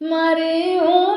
મારે ઓ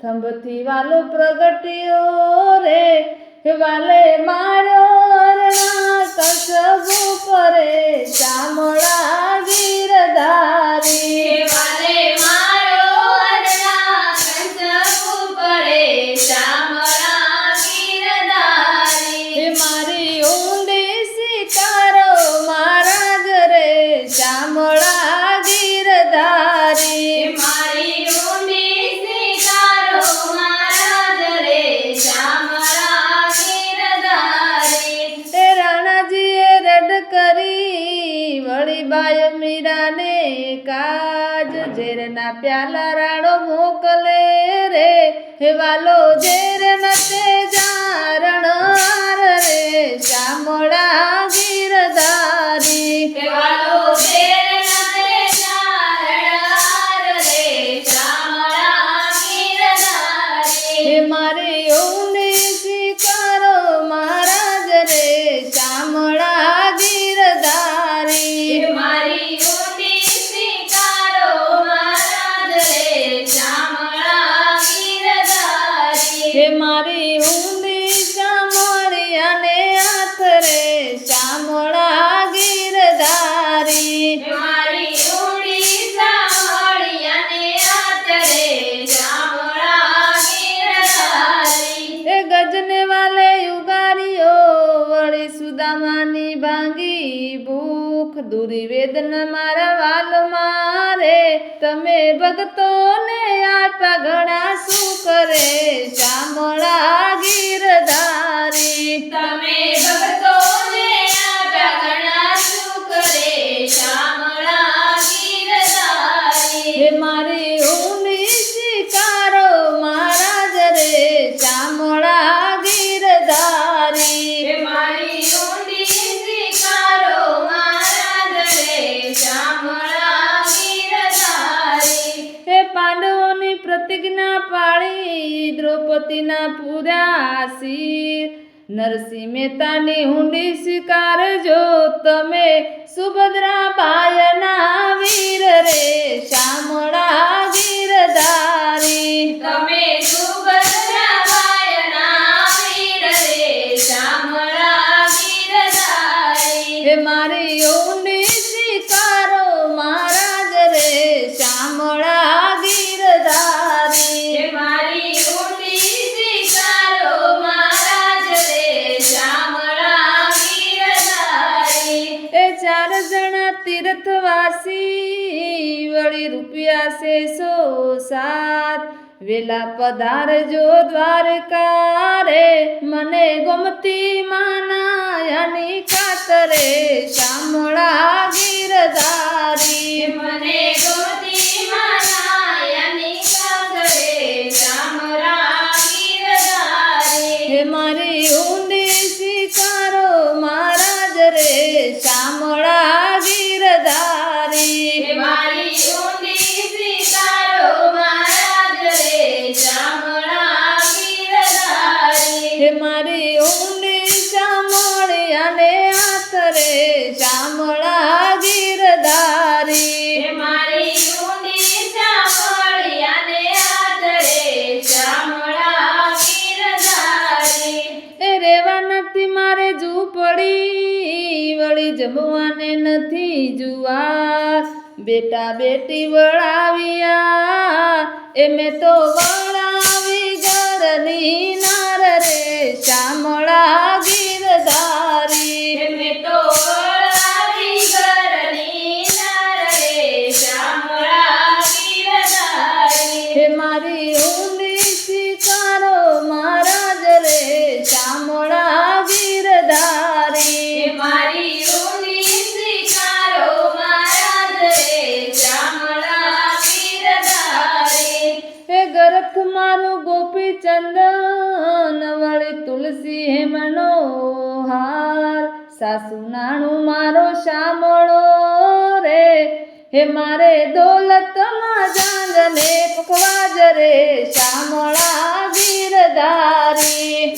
થંભથી વાલો પ્રગટ્યો રે વાલે મારો રણા પ્યાલા રાડો મોકલે રે વાલો જ ભાંગી ભૂખ દુર્વેદન મારા વાલ મારે. તમે ભક્તોને આપ્યા ઘણા શું કરે? ચામળાગી દ્રૌપદીના પુરાશીર નરસિંહ મહેતાની હુંડી સ્વીકાર જો તમે સુભદ્રા પાયના વીર રે શામળા રૂપિયા છે સો સાત. વેલા પધારજો દ્વારકા રે મને ગમતી માના યાની કાતરે શ્યામ નથી મારે ઝૂંપડી વળી જમવાને નથી જુવા બેટા બેટી વળાવ્યા. એમે તો વળાવી ઘરની નાર રે. શામળા ગીરધા ચંદન વળે તુલસી હે મનોહાર સાસુ નાણું મારો શામળો રે. હે મારે દોલતમાં જાંજને પખવાજ રે. શામળા ગીરધારી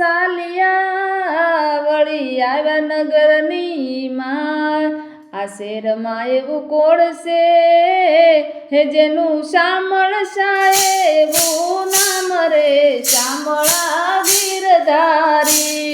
સંસાલિયા વળી આવ્યા નગરની માં આ શેરમાં એવું કોળ છે હે જેનું શામળ એવું નામ રે? શામળા ગીરધારી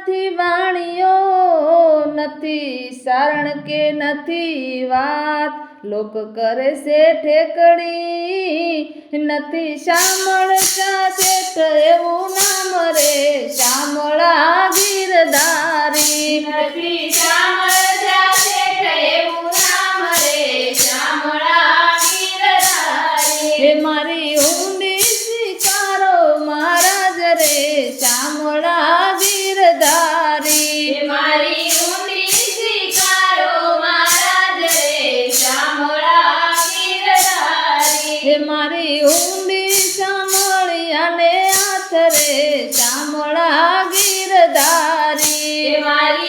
નથી વાણીઓ, નથી સારણ કે નથી વાત. લોક કરે છે ઠેકડી, નથી શામળ શેઠ એવું નામ રે. શામળા ગીરધારી નથી શામળ ગીરધારી મારી ઊંડી શામળિયાને હાથ રે ચામળા ગીરધારી. મારી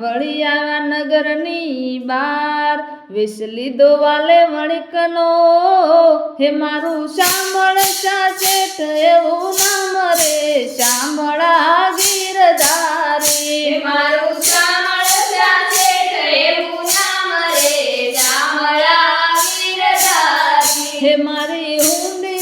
વળી આવ્યા નગરની બાર વિષ લીધો વાલે વણિકનો. હે મારું શામળ શેઠ એવું નામ રે સાંભળા ગીરધારી. મારું શામળ સાથે એવું નામ રે શામળા ગીરધારી. હે મારી ઊંડી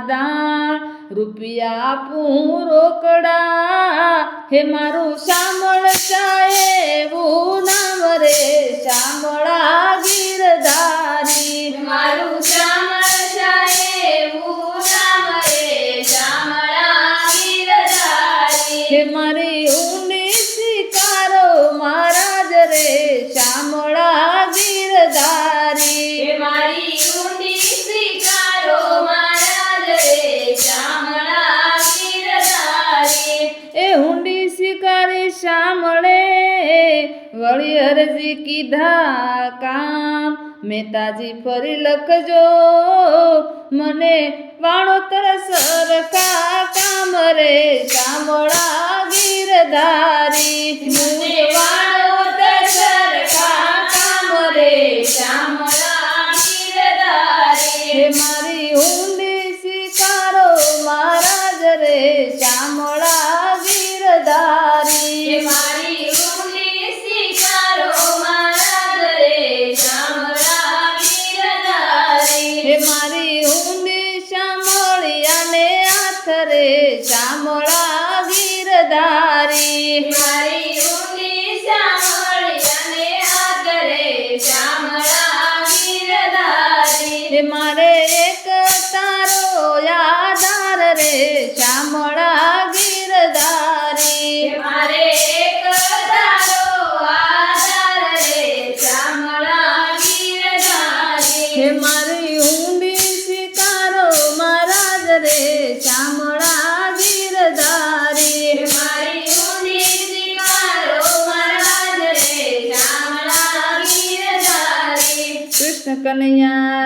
દાણ રૂપિયા આપું રોકડા હે મારું શામળ એવું નામ રે શામળા ગીરધારી. મારું શામળ એવું નામ રે શામળા ગીરધારી. હે મારી ઊંડી શિકારો મહારાજ રે. શામળા કીધા કામ મહેતાજી ફરી લખજો, મને વાણોતર સરખા કામ રે ચામડા ગીરધારી મને વાળો સરખા કામ રે શામળા ગીરધારી હે મારી ઊંડી શામળા ગીરધારી શામળા